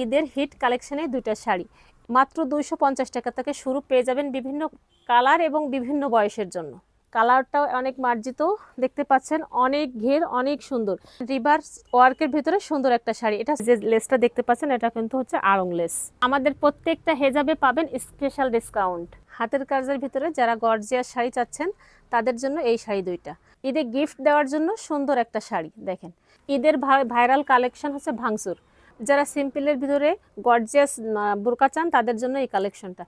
ঈদের হিট কালেকশনে দুইটা শাড়ি। মাত্র দুইশো পঞ্চাশ টাকা থেকে শুরু পেয়ে যাবেন বিভিন্ন কালার এবং বিভিন্ন বয়সের জন্য। কালারটাও অনেক মার্জিত, দেখতে পাচ্ছেন, অনেক ঘের, অনেক সুন্দর। রিভার্স ওয়ার্কের ভিতরে সুন্দর একটা শাড়ি। এটা যে লেসটা দেখতে পাচ্ছেন, এটা কিন্তু হচ্ছে আড়ং লেস। আমাদের প্রত্যেকটা হেজাবে পাবেন স্পেশাল ডিসকাউন্ট হাতের কাজের ভিতরে যারা গর্জিয়াস শাড়ি চাচ্ছেন, তাদের জন্য এই শাড়ি দুইটা। ঈদে গিফট দেওয়ার জন্য সুন্দর একটা শাড়ি, দেখেন। ঈদের ভাইরাল কালেকশন হচ্ছে ভাঙচুর। যারা সিম্পলের ভিতরে গর্জিয়াস বোরকা চান তাদের জন্য এই কালেকশনটা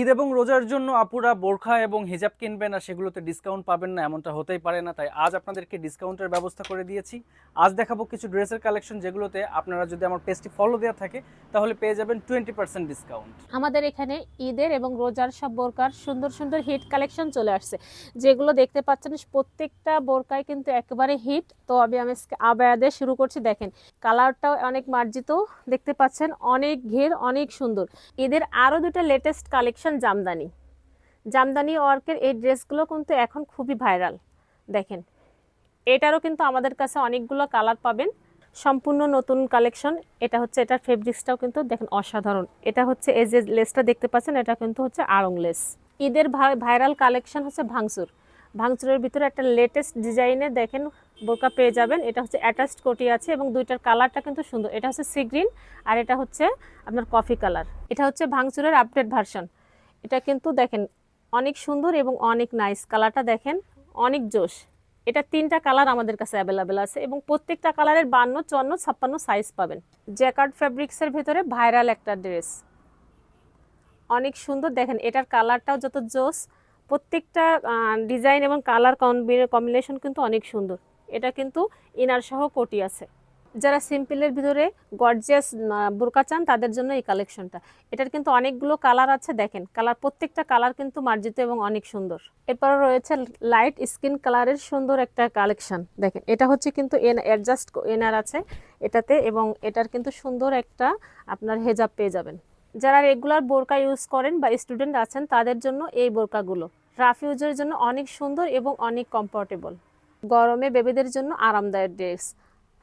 ঈদ এবং রোজার জন্য আপুরা বোরখা এবং হিজাব কিনবেন আর সেগুলোতে ডিসকাউন্ট পাবেন না, এমনটা হতেই পারে না। তাই আজ আপনাদেরকে ডিসকাউন্টের ব্যবস্থা করে দিয়েছি। আজ দেখাবো কিছু ড্রেসের কালেকশন যেগুলোতে আপনারা যদি আমার পেজটি ফলো দেওয়া থাকে, তাহলে পেয়ে যাবেন টোয়েন্টি পার্সেন্ট ডিসকাউন্ট আমাদের এখানে ঈদের এবং রোজার সব বোরকার সুন্দর সুন্দর হিট কালেকশন চলে আসছে। যেগুলো দেখতে পাচ্ছেন, প্রত্যেকটা বোরকায় কিন্তু একেবারে হিট তো আমি আমি আজকে আবায়া দিয়ে শুরু করছি, দেখেন। কালারটাও অনেক মার্জিত, দেখতে পাচ্ছেন, অনেক ঘের, অনেক সুন্দর। ঈদের আরও দুটো লেটেস্ট কালেকশন জামদানি জামদানি ওয়ার্কের এই ড্রেসগুলো কিন্তু এখন খুবই ভাইরাল দেখেন, এটারও কিন্তু আমাদের কাছে অনেকগুলো কালার পাবেন। সম্পূর্ণ নতুন কালেকশন এটা হচ্ছে এটার ফেব্রিক্সটাও কিন্তু দেখেন অসাধারণ। এটা হচ্ছে এই যে লেসটা দেখতে পাচ্ছেন, এটা কিন্তু হচ্ছে আড়ং লেস ঈদের ভাই- ভাইরাল কালেকশন হচ্ছে ভাঙচুর। ভাঙচুরের ভিতরে একটা লেটেস্ট ডিজাইনে দেখেন বোরকা পেয়ে যাবেন। এটা হচ্ছে অ্যাটাচড কোটি আছে এবং দুইটার কালারটা কিন্তু সুন্দর। এটা হচ্ছে সি গ্রিন আর এটা হচ্ছে আপনার কফি কালার এটা হচ্ছে ভাঙচুরের আপডেট ভার্সন এটা কিন্তু দেখেন অনেক সুন্দর এবং অনেক নাইস কালারটা দেখেন, অনেক জোশ। এটা তিনটা কালার আমাদের কাছে অ্যাভেলেবেল আছে এবং প্রত্যেকটা কালারের বান্ন, চুয়ান্ন, ছাপ্পান্ন সাইজ পাবেন। জ্যাকার্ড ফ্যাব্রিক্সের ভিতরে ভাইরাল একটা ড্রেস অনেক সুন্দর দেখেন, এটার কালারটাও যত জোস প্রত্যেকটা ডিজাইন এবং কালার কম্বিনেশন কিন্তু অনেক সুন্দর। এটা কিন্তু ইনার সহ কোটি আছে। যারা সিম্পলের ভিতরে গর্জিয়াস বোরকা চান, তাদের জন্য এই কালেকশনটা এটার কিন্তু অনেকগুলো কালার আছে, দেখেন। কালার প্রত্যেকটা কালার কিন্তু মার্জিত এবং অনেক সুন্দর। এরপর রয়েছে লাইট স্কিন কালারের সুন্দর একটা কালেকশন দেখেন। এটা হচ্ছে কিন্তু এন অ্যাডজাস্ট এনার আছে এটাতে এবং এটার কিন্তু সুন্দর একটা আপনার হেজাব পেয়ে যাবেন। যারা রেগুলার বোরকা ইউজ করেন বা স্টুডেন্ট আছেন, তাদের জন্য এই বোরকাগুলো। রাফ ইউজের জন্য অনেক সুন্দর এবং অনেক কমফোর্টেবল গরমে বেবিদের জন্য আরামদায়ক ড্রেস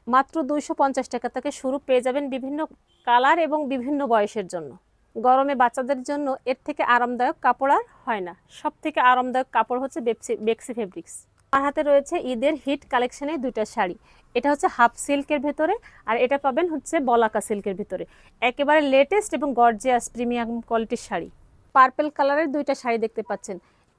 মাত্র দুইশো পঞ্চাশ টাকা থেকে শুরু পেয়ে যাবেন বিভিন্ন কালার এবং বিভিন্ন বয়সের জন্য। গরমে বাচ্চাদের জন্য এর থেকে আরামদায়ক কাপড় আর হয় না। সব থেকে আরামদায়ক কাপড় হচ্ছে বেপসি বেক্সি ফেব্রিক্স। আমার হাতে রয়েছে ঈদের হিট কালেকশনে দুইটা শাড়ি। এটা হচ্ছে হাফ সিল্কের ভেতরে আর এটা পাবেন হচ্ছে বলাকা সিল্কের ভিতরে। একেবারে লেটেস্ট এবং গর্জিয়াস প্রিমিয়াম কোয়ালিটির শাড়ি। পার্পেল কালারের দুইটা শাড়ি দেখতে পাচ্ছেন।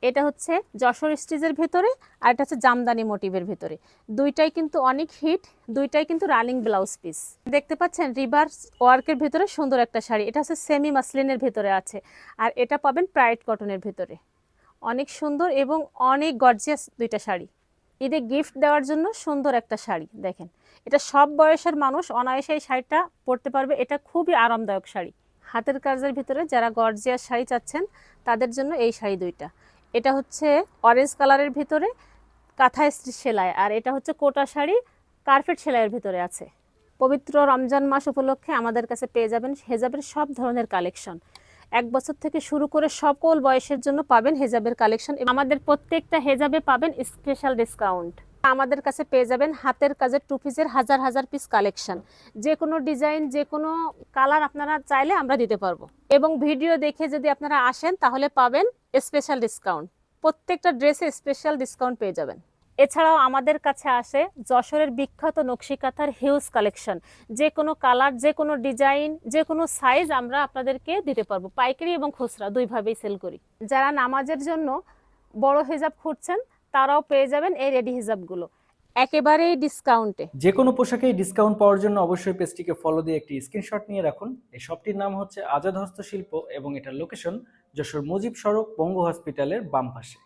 এটা হচ্ছে যশোর স্টিজের ভেতরে আর এটা হচ্ছে জামদানি মোটিভের ভেতরে। দুইটাই কিন্তু অনেক হিট, দুইটাই কিন্তু রানিং ব্লাউজ পিস। দেখতে পাচ্ছেন রিভার্স ওয়ার্কের ভেতরে সুন্দর একটা শাড়ি। এটা হচ্ছে সেমি মাসলিনের ভেতরে আছে আর এটা পাবেন প্রাইড কটনের ভেতরে। অনেক সুন্দর এবং অনেক গর্জিয়াস দুইটা শাড়ি। ঈদে গিফট দেওয়ার জন্য সুন্দর একটা শাড়ি, দেখেন। এটা সব বয়সের মানুষ অনায়াসে এই শাড়িটা পরতে পারবে। এটা খুবই আরামদায়ক শাড়ি। হাতের কাজের ভিতরে যারা গর্জিয়াস শাড়ি চাচ্ছেন, তাদের জন্য এই শাড়ি দুইটা। এটা হচ্ছে অরেঞ্জ কালারের ভিতরে কাঁথা সেলাই, আর এটা হচ্ছে কোটা শাড়ি কার্পেট সেলাইয়ের ভিতরে আছে। পবিত্র রমজান মাস উপলক্ষে আমাদের কাছে পেয়ে যাবেন হেজাবের সব ধরনের কালেকশন এক বছর থেকে শুরু করে সকল বয়সের জন্য পাবেন হেজাবের কালেকশন আমাদের প্রত্যেকটা হেজাবে পাবেন স্পেশাল ডিসকাউন্ট আমাদের কাছে পেয়ে যাবেন হাতের কাজের টু পিসের হাজার হাজার পিস কালেকশন যে কোনো ডিজাইন যে কোনো কালার আপনারা চাইলে আমরা দিতে পারব। এবং ভিডিও দেখে যদি আপনারা আসেন, তাহলে পাবেন স্পেশাল ডিসকাউন্ট প্রত্যেকটা ড্রেসে স্পেশাল ডিসকাউন্ট পেয়ে যাবেন। এছাড়াও আমাদের কাছে আসে যশোরের বিখ্যাত নকশিকাথার হিউজ কালেকশন যে কোনো কালার যে কোনো ডিজাইন যে কোনো সাইজ আমরা আপনাদেরকে দিতে পারব। পাইকারি এবং খুচরা দুইভাবেই সেল করি। যারা নামাজের জন্য বড় হিজাব খুঁজছেন তারাও পেয়ে যাবেন এই রেডি হিজাবগুলো একেবারেই ডিসকাউন্টে যে কোনো পোশাকে ডিসকাউন্ট পাওয়ার জন্য অবশ্যই পেজটিকে ফলো দিয়ে একটি স্ক্রিনশট নিয়ে রাখুন। এই শপটির নাম হচ্ছে আজাদ হস্তশিল্প এবং এটার লোকেশন যশোর মুজিব সড়ক, বঙ্গ হসপিটালের বাম পাশে।